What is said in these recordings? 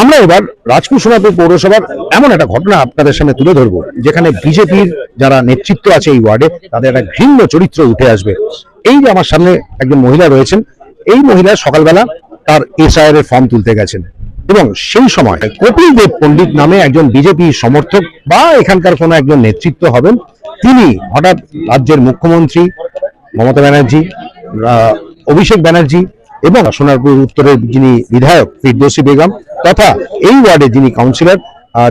আমরা এবার রাজপুর সোনাপুর পৌরসভার এমন একটা ঘটনা আপনাদের সামনে তুলে ধরবো, যেখানে বিজেপির যারা নেতৃত্ব আছে এই ওয়ার্ডে, তাদের একটা ঘৃণ্য চরিত্র উঠে আসবে। এই যে আমার সামনে একজন মহিলা রয়েছেন, এই মহিলা সকালবেলা তার এসআইআর এর ফর্ম তুলতে গেছেন এবং সেই সময় কপিল দেব পণ্ডিত নামে একজন বিজেপি সমর্থক বা এখানকার কোনো একজন নেতৃত্ব হবেন, তিনি হঠাৎ রাজ্যের মুখ্যমন্ত্রী মমতা ব্যানার্জি অভিষেক ব্যানার্জি এবং সোনারপুর উত্তরের যিনি বিধায়ক ফিরদৌসী বেগম তথা এই ওয়ার্ডে যিনি কাউন্সিলর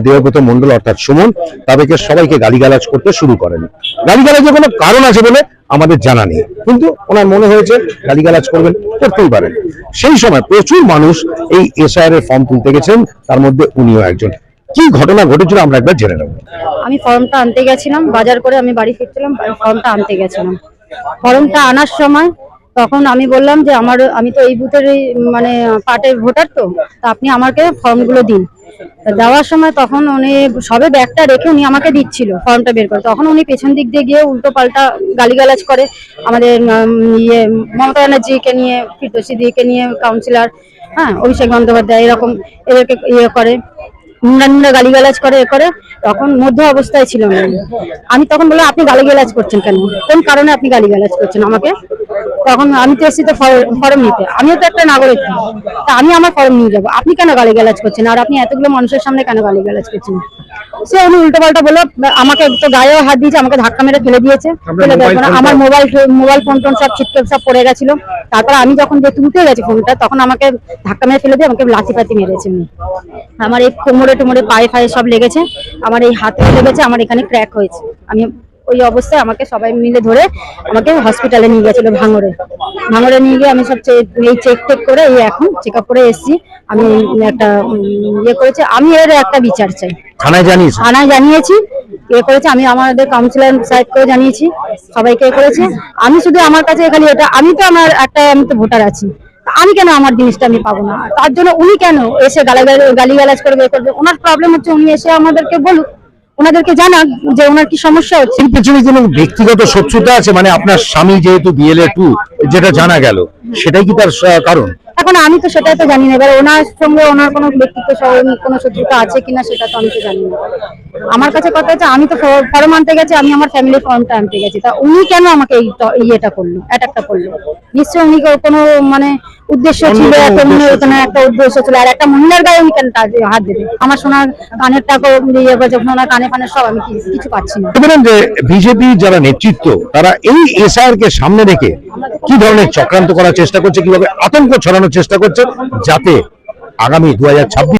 দেবব্রত মন্ডল অর্থাৎ সুমন, তাদেরকে সবাইকে গালিগালাজ করতে শুরু করেন। গালিগালাজের কোনো কারণ আছে বলে আমাদের জানা নেই। কিন্তু ওনার মনে হয়েছে গালিগালাজ করবেন, করতেই পারেন। সেই সময় প্রচুর মানুষ এই এসআইআর এর ফর্ম তুলতে গেছেন, তার মধ্যে উনিও একজন। কি ঘটনা ঘটেছিল আমরা একবার জেনে নেব। আমি ফর্মটা আনতে গেছিলাম, বাজার করে আমি বাড়ি ফিরছিলাম, ফর্মটা আনতে গেছিলাম। ফর্মটা আনার সময় তখন আমি বললাম যে আমার, আমি তো এই বুথের মানে পার্টের ভোটার তো, তা আপনি আমাকে ফর্মগুলো দিন। দেওয়ার সময় তখন উনি সবে ব্যাগটা রেখে উনি আমাকে দিচ্ছিল, ফর্মটা বের করে। তখন উনি পেছন দিক দিয়ে গিয়ে উল্টো পাল্টা গালিগালাজ করে আমাদের ইয়ে মমতা ব্যানার্জিকে নিয়ে, ফিরদোসী দিকে নিয়ে কাউন্সিলর হ্যাঁ অভিষেক বন্দ্যোপাধ্যায়, এরকম এদেরকে ইয়ে করে, নোংরা নোংরা গালিগালাজ করে, এ করে। তখন মধ্য অবস্থায় ছিল আমি তখন বললাম, আপনি গালিগালাজ করছেন কেন? কোন কারণে আপনি গালিগালাজ করছেন আমাকে? তখন আমি তো এসেছি তো ফর- ফর্ম নিতে। আমিও তো একটা নাগরিক। তা আমি আমার ফর্ম নিয়ে যাব। আপনি কেন গালি গালিগালাজ করছেন? আর আপনি এতগুলো মানুষের সামনে কেন গালি গালিগালাজ করছেন? সে উনি উল্টো পাল্টা বলল আমাকে তো গায়েও হাত দিয়েছে আমাকে ধাক্কা মেরে ফেলে দিয়েছে ফেলে আমার মোবাইল মোবাইল ফোন টোন সব ছিটকে সব পড়ে গেছিল। তারপর আমি যখন যে তুলতে গেছি ফোনটা তখন আমাকে ধাক্কা মেরে ফেলে দিয়ে আমাকে লাথি ফাতি মেরেছে আমার এই কোমরে টোমরে পায়ে ফায়ে সব লেগেছে। আমার এই হাতে লেগেছে আমার এখানে ক্র্যাক হয়েছে। আমি ওই অবস্থায় আমাকে সবাই মিলে ধরে আমাকে হসপিটালে নিয়ে গেছিল ভাঙড়ে। ভাঙড়ে নিয়ে গিয়ে আমি সব এই চেক টেক করে এই এখন চেক আপ করে এসেছি। আমি একটা ইয়ে করেছি। আমি এর একটা বিচার চাই। থানায় জানিস থানায় জানিয়েছি। এ করেছে আমি আমাদের কাউন্সিলর সাহেবকেও জানিয়েছি। সবাইকে এ করেছে। আমি শুধু আমার কাছে খালি এটা আমি তো আমার একটা আমি তো ভোটার আছি। আমি কেন আমার জিনিসটা আমি পাবো না? তার জন্য উনি কেন এসে গালাগালি গালিগালাজ করবে এ করবে? ওনার প্রবলেম হচ্ছে উনি এসে আমাদেরকে বলুক। ওনাদেরকে জানাক যে ওনার কি সমস্যা হচ্ছে। এর পেছনে কোনো ব্যক্তিগত শত্রুতা আছে? মানে আপনার স্বামী যেহেতু বিএলএ টু যেটা জানা গেল সেটাই কি তার আহ, কারণ? এখন আমি তো সেটাই তো জানি না। এবার ওনার সঙ্গে ওনার কোনো ব্যক্তিত্ব সহ- কোনো শত্রুতা আছে কিনা সেটা তো আমি তো জানি না। আমার কাছে কথা হচ্ছে আমি তো ফর্ম আনতে গেছি আমি আমার ফ্যামিলি ফর্মটা আনতে গেছি। তা উনি কেন আমাকে এই ট- ইয়েটা করল অ্যাটাকটা করল? নিশ্চয়ই উনি কো- কোনো মানে উদ্দেশ্য ছিল এত উদ্দেশ্য উনি- একটা উদ্দেশ্য ছিল আর একটা মহিলার গায়ে উনি কেন হাত দেবে আমার সোনার কানের টাকা ইয়ে করছে সোনার কানে ফানে সব আমি কিছু পাচ্ছি না। যে বিজেপি যারা নেতৃত্ব তারা এই এসআর কে সামনে রেখে কি ধরনের চক্রান্ত করার চেষ্টা করছে কীভাবে আতঙ্ক ছড়ানোর চেষ্টা করছে যাতে আগামী দু হাজার ছাব্বিশ